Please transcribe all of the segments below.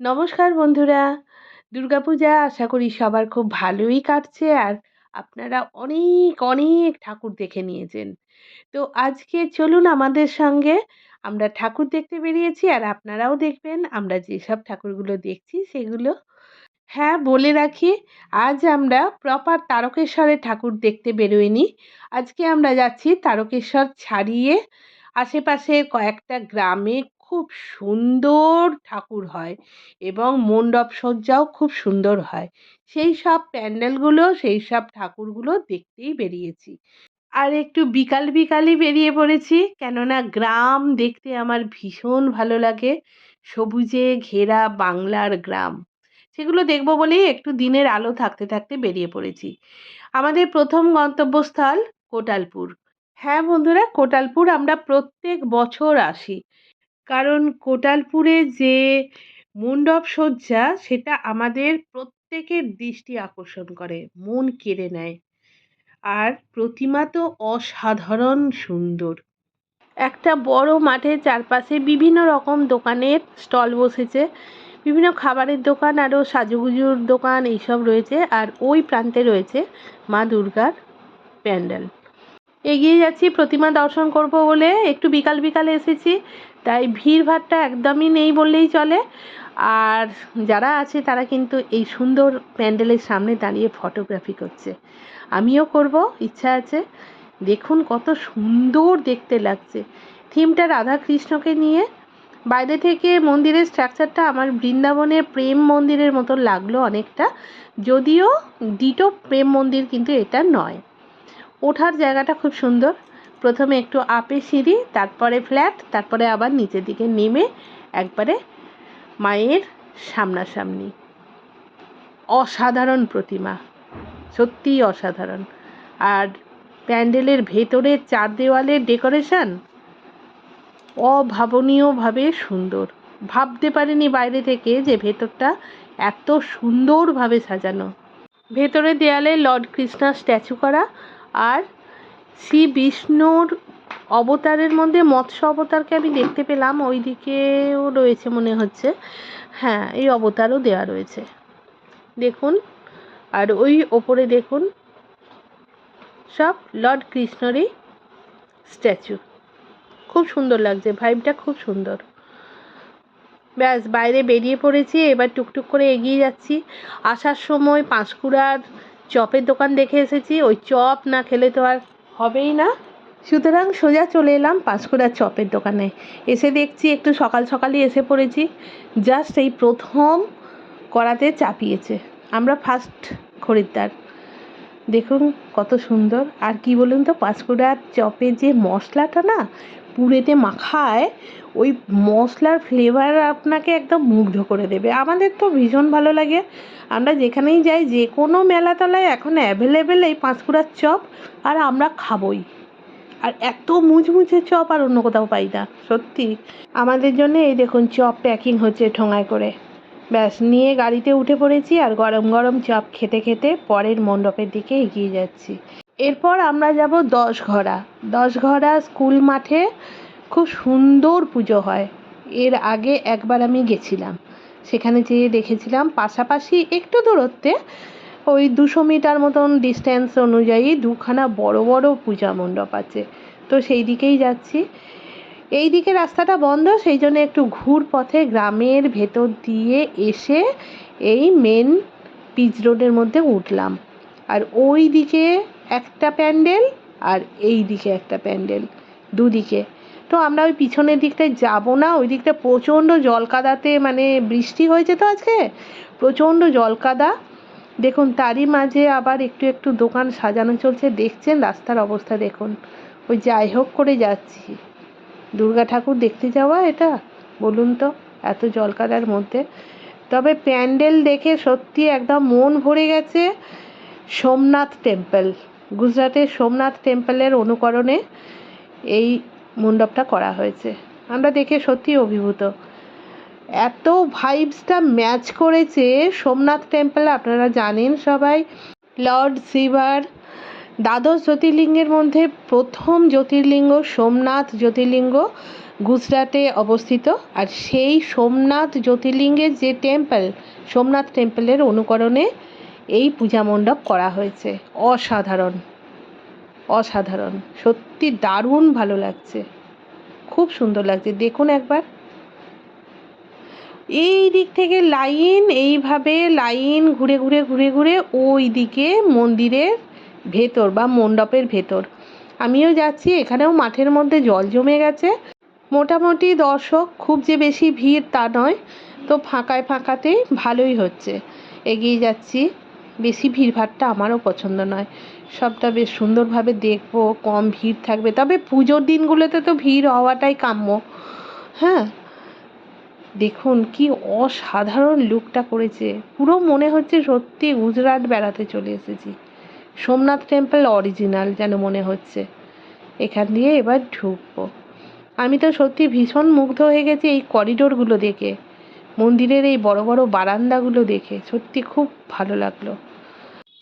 নমস্কার বন্ধুরা। দুর্গাপূজা আশা করি সবার খুব ভালোই কাটছে আর আপনারা অনেক অনেক ঠাকুর দেখে নিয়েছেন। তো আজকে চলুন আমাদের সঙ্গে আমরা ঠাকুর দেখতে বেরিয়েছি আর আপনারাও দেখবেন আমরা যেসব ঠাকুরগুলো দেখছি সেগুলো। হ্যাঁ বলে রাখি, আজ আমরা প্রপার তারকেশ্বরের ঠাকুর দেখতে বেরোইনি। আজকে আমরা যাচ্ছি তারকেশ্বর ছাড়িয়ে আশেপাশের কয়েকটা গ্রামে খুব সুন্দর ঠাকুর হয় এবং মণ্ডপ সজ্জাও খুব সুন্দর হয়। সেই সব প্যান্ডেলগুলো, সেই সব ঠাকুরগুলো দেখতেই বেরিয়েছি। আর একটু বিকাল বিকালই বেরিয়ে পড়েছি, কেননা গ্রাম দেখতে আমার ভীষণ ভালো লাগে। সবুজে ঘেরা বাংলার গ্রাম। সেগুলো দেখব বলেই একটু দিনের আলো থাকতে থাকতে বেরিয়ে পড়েছি। আমাদের প্রথম গন্তব্যস্থল কোটালপুর। হ্যাঁ বন্ধুরা, কোটালপুর আমরা প্রত্যেক বছর আসি। কারণ কোটালপুরে যে মণ্ডপ সজ্জা সেটা আমাদের প্রত্যেকের দৃষ্টি আকর্ষণ করে, মন কেড়ে নেয়। আর প্রতিমা তো অসাধারণ সুন্দর। একটা বড় মাঠের চারপাশে বিভিন্ন রকম দোকানের স্টল বসেছে, বিভিন্ন খাবারের দোকান, আরও সাজুগুজুর দোকান এইসব রয়েছে। আর ওই প্রান্তে রয়েছে মা দুর্গার প্যান্ডেল। এগিয়ে যাচ্ছি, প্রতিমা দর্শন করব বলে। একটু বিকাল বিকালে এসেছি, তাই ভিড়ভাড়টা একদমই নেই বললেই চলে। আর যারা আছে, তারা কিন্তু এই সুন্দর প্যান্ডেলের সামনে দাঁড়িয়ে ফটোগ্রাফি করছে। আমিও করব, ইচ্ছা আছে। দেখুন কত সুন্দর দেখতে লাগছে। থিমটা রাধাকৃষ্ণকে নিয়ে। বাইরে থেকে মন্দিরের স্ট্রাকচারটা আমার বৃন্দাবনের প্রেম মন্দিরের মতো লাগল অনেকটা। যদিও ডিটো প্রেম মন্দির কিন্তু এটা নয়। ওঠার জায়গাটা খুব সুন্দর। প্রথমে একটু আপে সিঁড়ি, তারপরে ফ্ল্যাট, তারপরে আবার নিচের দিকে নেমে একবারে মায়ের সামনাসামনি। অসাধারণ প্রতিমা সত্যিই অসাধারণ। আর প্যান্ডেলের ভেতরের চার দেওয়ালের ডেকোরেশন অভাবনীয়ভাবে সুন্দর। ভাবতে পারিনি বাইরে থেকে যে ভেতরটা এত সুন্দরভাবে সাজানো। ভেতরের দেয়ালে লর্ড কৃষ্ণার স্ট্যাচু করা আর শ্রী বিষ্ণুর অবতারের মধ্যে মৎস্য অবতারকে আমি দেখতে পেলাম ওই দিকেও রয়েছে মনে হচ্ছে। হ্যাঁ এই অবতারও দেওয়া রয়েছে। দেখুন, আর ওই ওপরে দেখুন, সব লর্ড কৃষ্ণরই স্ট্যাচু। খুব সুন্দর লাগছে, ভাইবটা খুব সুন্দর। ব্যাস, বাইরে বেরিয়ে পড়েছি, এবার টুকটুক করে এগিয়ে যাচ্ছি। আসার সময় পাঁশকুড়ার চপের দোকান দেখে এসেছি, ওই চপ না খেলে তো আর হবেই না। সুতরাং সোজা চলে এলাম পাঁশকুড়ার চপের দোকানে। এসে দেখছি একটু সকাল সকালই এসে পড়েছি জাস্ট এই প্রথম করাতে চাপিয়েছে। আমরা ফার্স্ট খরিদ্দার। দেখুন কত সুন্দর। আর কি বলুন তো, পাঁশকুড়ার চপের যে মশলাটা না পুরেতে মাখায়, ওই মশলার ফ্লেভার আপনাকে একদম মুগ্ধ করে দেবে। আমাদের তো ভীষণ ভালো লাগে। আমরা যেখানেই যাই, যে কোনো মেলাতলায় এখন অ্যাভেলেবেল এই পাঁশকুড়ার চপ, আর আমরা খাবই। আর এত মুচমুচে চপ আর অন্য কোথাও পাই না, সত্যি। আমাদের জন্য এই দেখুন, চপ প্যাকিং হচ্ছে ঠোঙায় করে। ব্যাস, নিয়ে গাড়িতে উঠে পড়েছি আর গরম গরম চপ খেতে খেতে পরের মণ্ডপের দিকে এগিয়ে যাচ্ছি। এরপর আমরা যাব দশঘরা। দশঘরা স্কুল মাঠে খুব সুন্দর পুজো হয়। এর আগে একবার আমি গেছিলাম। সেখানে যেয়ে দেখেছিলাম পাশাপাশি একটু দূরত্বে ওই দুশো মিটার মতন ডিস্ট্যান্স অনুযায়ী দুখানা বড় বড় পূজা মণ্ডপ আছে। তো সেই দিকেই যাচ্ছি। এই দিকে রাস্তাটা বন্ধ, সেই জন্য একটু ঘুর পথে গ্রামের ভেতর দিয়ে এসে এই মেন পিচ রোডের মধ্যে উঠলাম। আর ওই দিকে একটা প্যান্ডেল আর এই দিকে একটা প্যান্ডেল, দুদিকে। তো আমরা ওই পিছনের দিকটায় যাব না, ওই দিকটা প্রচণ্ড জলকাদাতে মানে বৃষ্টি হয়েছে তো আজকে, প্রচণ্ড জলকাদা। দেখুন, তারই মাঝে আবার একটু একটু দোকান সাজানো চলছে, দেখছেন রাস্তার অবস্থা দেখুন। ওই যাই হোক করে যাচ্ছি। দুর্গা ঠাকুর দেখতে যাওয়া এটা? বলুন তো, এত জলকাদার মধ্যে। তবে প্যান্ডেল দেখে সত্যি একদম মন ভরে গেছে, সোমনাথ টেম্পল। গুজরাটের সোমনাথ টেম্পলের অনুকরণে এই মণ্ডপটা করা হয়েছে। আমরা দেখে সত্যি অভিভূত। এত ভাইবসটা ম্যাচ করেছে সোমনাথ টেম্পল আপনারা জানেন সবাই। লর্ড শিবার দ্বাদশ জ্যোতির্লিঙ্গের মধ্যে প্রথম জ্যোতির্লিঙ্গ সোমনাথ জ্যোতির্লিঙ্গ গুজরাটে অবস্থিত। আর সেই সোমনাথ জ্যোতির্লিঙ্গের যে টেম্পল সোমনাথ টেম্পলের অনুকরণে এই পূজা মণ্ডপ করা হয়েছে। অসাধারণ। অসাধারণ। সত্যি দারুণ ভালো লাগছে। খুব সুন্দর লাগছে। দেখুন একবার। এই দিক থেকে লাইন, এইভাবে লাইন ঘুরে ঘুরে ঘুরে ঘুরে ওই দিকে মন্দিরের ভেতর বা মণ্ডপের ভেতর। আমিও যাচ্ছি, এখানেও মাঠের মধ্যে জল জমে গেছে। মোটামুটি দর্শক, খুব যে বেশি ভিড় তা নয়। তো ফাঁকায় ফাঁকাতেই ভালোই হচ্ছে। এগিয়ে যাচ্ছি। বেশি ভিড়ভাড়টা আমারও পছন্দ নয়। সবটা বেশ সুন্দরভাবে দেখব, কম ভিড় থাকবে। তবে পুজোর দিনগুলোতে তো ভিড় হওয়াটাই কাম্য। হ্যাঁ? দেখুন, কি অসাধারণ লুকটা করেছে। পুরো মনে হচ্ছে সত্যি গুজরাট বেড়াতে চলে এসেছি। সোমনাথ টেম্পল অরিজিনাল যেন মনে হচ্ছে। এখান দিয়ে এবার ঢুকবো। আমি তো সত্যি ভীষণ মুগ্ধ হয়ে গেছি এই করিডোরগুলো দেখে। মন্দিরের এই বড় বড় বারান্দাগুলো দেখে সত্যি খুব ভালো লাগল।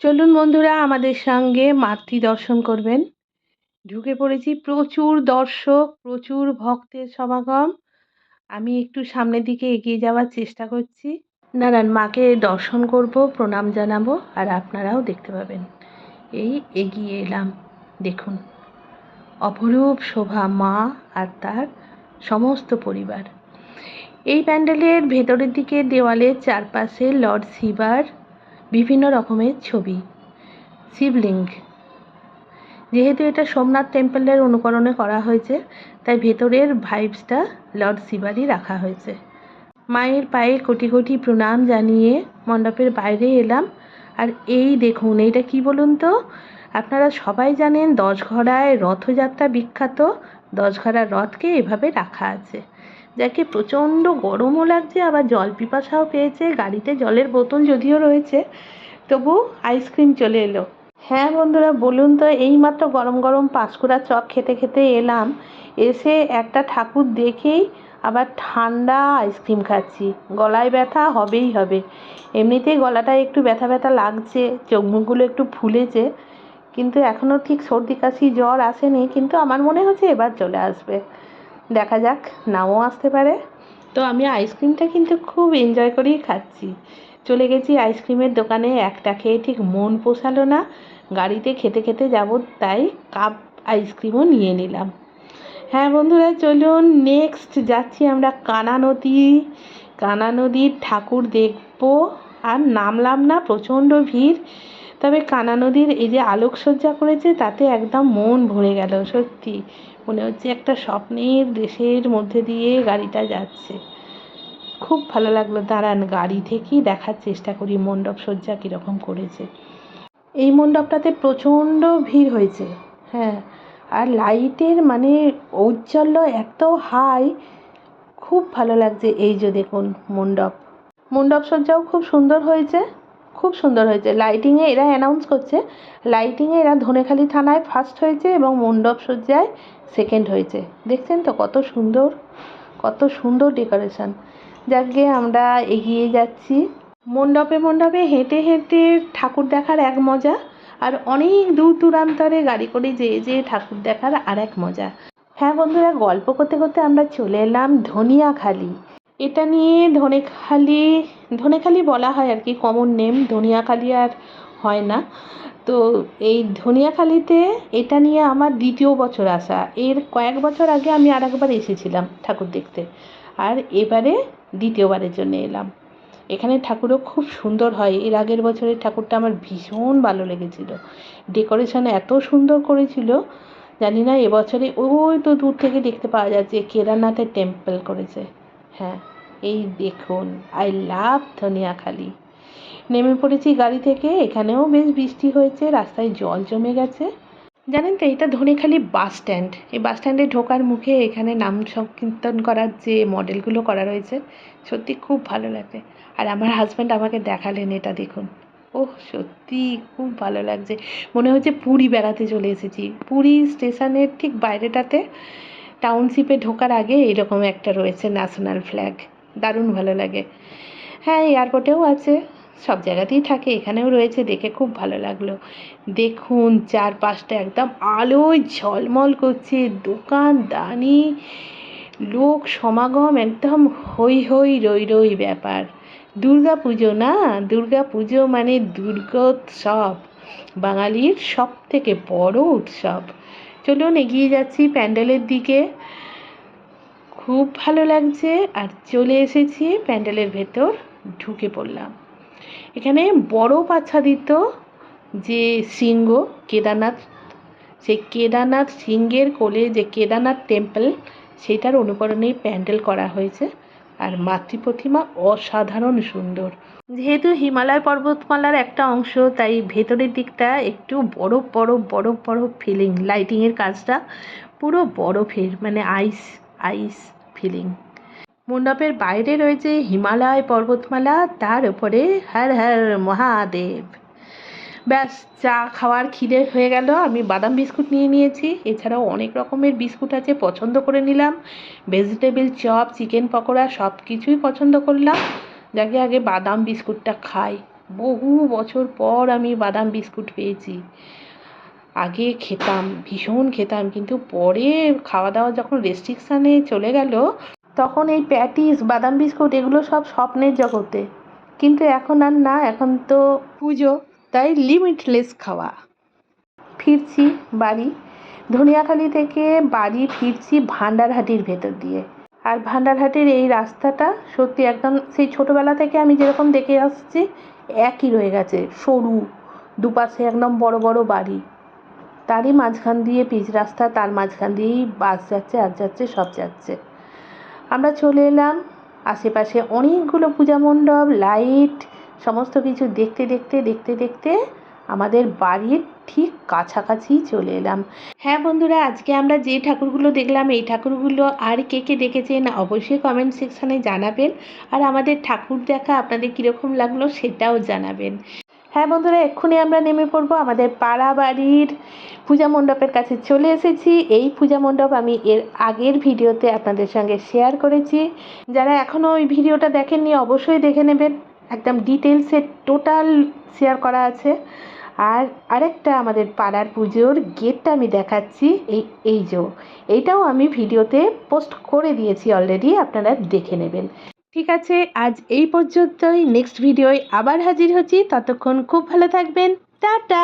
চলুন বন্ধুরা, আমাদের সঙ্গে মাতৃ দর্শন করবেন। ঢুকে পড়েছি প্রচুর দর্শক, প্রচুর ভক্তের সমাগম। আমি একটু সামনের দিকে এগিয়ে যাওয়ার চেষ্টা করছি। নারায়ণ মাকে দর্শন করব, প্রণাম জানাব, আর আপনারাও দেখতে পাবেন। এই এগিয়ে এলাম, দেখুন। অপরূপ শোভা মা আর তার সমস্ত পরিবার। এই প্যান্ডেলের ভেতরের দিকে দেওয়ালের চারপাশে লর্ড শিবার বিভিন্ন রকমের ছবি। শিবলিঙ্গ। যেহেতু এটা সোমনাথ টেম্পলের অনুকরণে করা হয়েছে, তাই ভেতরের ভাইবসটা লর্ড শিবারই রাখা হয়েছে। মায়ের পায়ে কোটি কোটি প্রণাম জানিয়ে মণ্ডপের বাইরে এলাম। আর এই দেখুন, এইটা কি বলুন তো? আপনারা সবাই জানেন দশঘরায় রথযাত্রা বিখ্যাত। দশঘরার রথকে এভাবে রাখা আছে। যাকে প্রচণ্ড গরমও লাগছে, আবার জল পিপাসাও পেয়েছে, গাড়িতে জলের বোতল যদিও রয়েছে, তবু আইসক্রিম চলে এলো। হ্যাঁ বন্ধুরা, বলুন তো, এইমাত্র গরম গরম পাঁশকুড়া চপ খেতে খেতে এলাম, এসে একটা ঠাকুর দেখেই আবার ঠান্ডা আইসক্রিম খাচ্ছি। গলায় ব্যথা হবেই হবে। এমনিতেই গলাটা একটু ব্যথা ব্যথা লাগছে, চোখ মুখগুলো একটু ফুলেছে, কিন্তু এখনও ঠিক সর্দি কাশি জ্বর আসেনি, কিন্তু আমার মনে হচ্ছে এবার চলে আসবে। দেখা যাক নাও আসতে পারে। তো আমি আইসক্রিমটা কিন্তু খুব এনজয় করেই খাচ্ছি। চলে গেছি আইসক্রিমের দোকানে, একটা খেয়ে ঠিক মন পোষালো না। গাড়িতে খেতে খেতে যাব, তাই কাপ আইসক্রিমও নিয়ে নিলাম। হ্যাঁ বন্ধুরা, চলুন নেক্সট যাচ্ছি আমরা কানা নদী। কানা নদীর ঠাকুর দেখব। আর নামলাম না, প্রচণ্ড ভিড়। তবে কানা নদীর এই যে আলোকসজ্জা করেছে, তাতে একদম মন ভরে গেল, সত্যি। মনে হচ্ছে একটা স্বপ্নের দেশের মধ্যে দিয়ে গাড়িটা যাচ্ছে। খুব ভালো লাগল, দাঁড়ান, গাড়ি থেকেই দেখার চেষ্টা করি মণ্ডপ সজ্জা কীরকম করেছে। এই মণ্ডপটাতে প্রচণ্ড ভিড় হয়েছে হ্যাঁ। আর লাইটের মানে ঔজ্জ্বল্য এত হাই, খুব ভালো লাগছে এই যে দেখুন মণ্ডপ। মণ্ডপ সজ্জাও খুব সুন্দর হয়েছে। খুব সুন্দর হয়েছে। লাইটিংয়ে এরা অ্যানাউন্স করছে লাইটিংয়ে এরা ধনেখালি থানায় ফার্স্ট হয়েছে এবং মণ্ডপ সজ্জায় সেকেন্ড হয়েছে। দেখছেন তো কত সুন্দর কত সুন্দর ডেকোরেশন যাক গিয়ে আমরা এগিয়ে যাচ্ছি। মণ্ডপে মণ্ডপে হেঁটে হেঁটে ঠাকুর দেখার এক মজা আর অনেক দূর দূরান্তরে গাড়ি করে যেয়ে যেয়ে ঠাকুর দেখার আর এক মজা। হ্যাঁ বন্ধুরা, গল্প করতে করতে আমরা চলে এলাম ধনিয়াখালি। এটা নিয়ে ধনেখালি ধনেখালি বলা হয় আর কি কমন নেম ধনিয়াখালি আর হয় না। তো এই ধনিয়াখালিতে এটা নিয়ে আমার দ্বিতীয় বছর আসা। এর কয়েক বছর আগে আমি আর একবার এসেছিলাম ঠাকুর দেখতে। আর এবারে দ্বিতীয়বারের জন্য এলাম। এখানে ঠাকুরও খুব সুন্দর হয়। এর আগের বছরের ঠাকুরটা আমার ভীষণ ভালো লেগেছিল। ডেকোরেশন এত সুন্দর করেছিল। জানি না, এবছরে ওই তো দূর থেকে দেখতে পাওয়া যাচ্ছে, কেদারনাথের টেম্পল করেছে। হ্যাঁ এই দেখুন আই লাভ ধনিয়াখালি। নেমে পড়েছি গাড়ি থেকে, এখানেও বেশ বৃষ্টি হয়েছে, রাস্তায় জল জমে গেছে। জানেন তো, এটা ধনেখালি বাস স্ট্যান্ড। এই বাস স্ট্যান্ডে ঢোকার মুখে এখানে নাম সংকীর্তন করার যে মডেলগুলো করা রয়েছে, সত্যি খুব ভালো লাগে আর আমার হাজব্যান্ড আমাকে দেখালেন এটা দেখুন। ওহ, সত্যি খুব ভালো লাগছে। মনে হচ্ছে পুরী বেড়াতে চলে এসেছি। পুরী স্টেশনের ঠিক বাইরেটাতে টাউনশিপে ঢোকার আগে এরকম একটা রয়েছে ন্যাশনাল ফ্ল্যাগ দারুণ ভালো লাগে। হ্যাঁ এয়ারপোর্টেও আছে। সব জায়গাতেই থাকে, এখানেও রয়েছে, দেখে খুব ভালো লাগল। দেখুন, চারপাশটা একদম আলোয় ঝলমল করছে দোকান দানি লোক সমাগম একদম হই হই রই রই ব্যাপার। দুর্গা পুজো না? দুর্গা পুজো মানে দুর্গোৎসব। বাঙালির সব থেকে বড় উৎসব। চলুন এগিয়ে যাচ্ছি প্যান্ডেলের দিকে। খুব ভালো লাগছে আর চলে এসেছি প্যান্ডেলের ভেতর, ঢুকে পড়লাম। এখানে বরফ আচ্ছাদিত যে শৃঙ্গ, কেদারনাথ, সেই কেদারনাথ সিংহের কোলে যে কেদারনাথ টেম্পল সেটার অনুকরণেই প্যান্ডেল করা হয়েছে। আর মাতৃ প্রতিমা অসাধারণ সুন্দর। যেহেতু হিমালয় পর্বতমালার একটা অংশ, তাই ভেতরের দিকটা একটু বরফ বরফ বরফ বরফ ফিলিং লাইটিংয়ের কাজটা পুরো বরফের মানে আইস আইস ফিলিং মণ্ডপের বাইরে রয়েছে হিমালয় পর্বতমালা, তার উপরে হর হর মহাদেব। ব্যাস, চা খাওয়ার খিদে হয়ে গেল, আমি বাদাম বিস্কুট নিয়ে নিয়েছি। এছাড়াও অনেক রকমের বিস্কুট আছে, পছন্দ করে নিলাম। ভেজিটেবিল চপ চিকেন পকোড়া সব কিছুই পছন্দ করলাম। যাকে আগে বাদাম বিস্কুটটা খাই। বহু বছর পর আমি বাদাম বিস্কুট পেয়েছি। আগে খেতাম, ভীষণ খেতাম, কিন্তু পরে খাওয়া দাওয়া যখন রেস্ট্রিকশানে চলে গেল, তখন এই প্যাটিস বাদাম বিস্কুট এগুলো সব স্বপ্নের জগতে। কিন্তু এখন আর না, এখন তো পুজো, তাই লিমিটলেস খাওয়া। ফিরছি বাড়ি, ধনিয়াখালি থেকে বাড়ি ফিরছি ভান্ডারহাটির ভেতর দিয়ে। আর ভান্ডারহাটের এই রাস্তাটা সত্যি একদম সেই ছোটোবেলা থেকে আমি যেরকম দেখে আসছি, একই রয়ে গেছে। সরু, দুপাশে একদম বড় বড় বাড়ি। তারই মাঝখান দিয়ে পিচ রাস্তা, তার মাঝখান দিয়েই বাস যাচ্ছে, আর যাচ্ছে, সব যাচ্ছে। আমরা চলে এলাম আশেপাশে অনেকগুলো পূজা মণ্ডপ, লাইট, সমস্ত কিছু দেখতে দেখতে দেখতে দেখতে আমাদের বাড়ির ঠিক কাছাকাছি চলে এলাম। হ্যাঁ বন্ধুরা, আজকে আমরা যে ঠাকুরগুলো দেখলাম, এই ঠাকুরগুলো আর কে কে দেখেছেন অবশ্যই কমেন্ট সেকশানে জানাবেন। আর আমাদের ঠাকুর দেখা আপনাদের কীরকম লাগল সেটাও জানাবেন। হ্যাঁ বন্ধুরা, এক্ষুনি আমরা নেমে পড়ব আমাদের পাড়া বাড়ির পূজা মণ্ডপের কাছে চলে এসেছি। এই পূজা মণ্ডপ আমি এর আগের ভিডিওতে আপনাদের সঙ্গে শেয়ার করেছি। যারা এখনও ওই ভিডিওটা দেখেননি, অবশ্যই দেখে নেবেন। একদম ডিটেলসে টোটাল শেয়ার করা আছে। আর আরেকটা আমাদের পাড়ার পুজোর গেটটা আমি দেখাচ্ছি, এই এই যে, এইটাও আমি ভিডিওতে পোস্ট করে দিয়েছি অলরেডি আপনারা দেখে নেবেন। ঠিক আছে, আজ এই পর্যন্তই। নেক্সট ভিডিওয় আবার হাজির হচ্ছি। ততক্ষণ খুব ভালো থাকবেন। টাটা!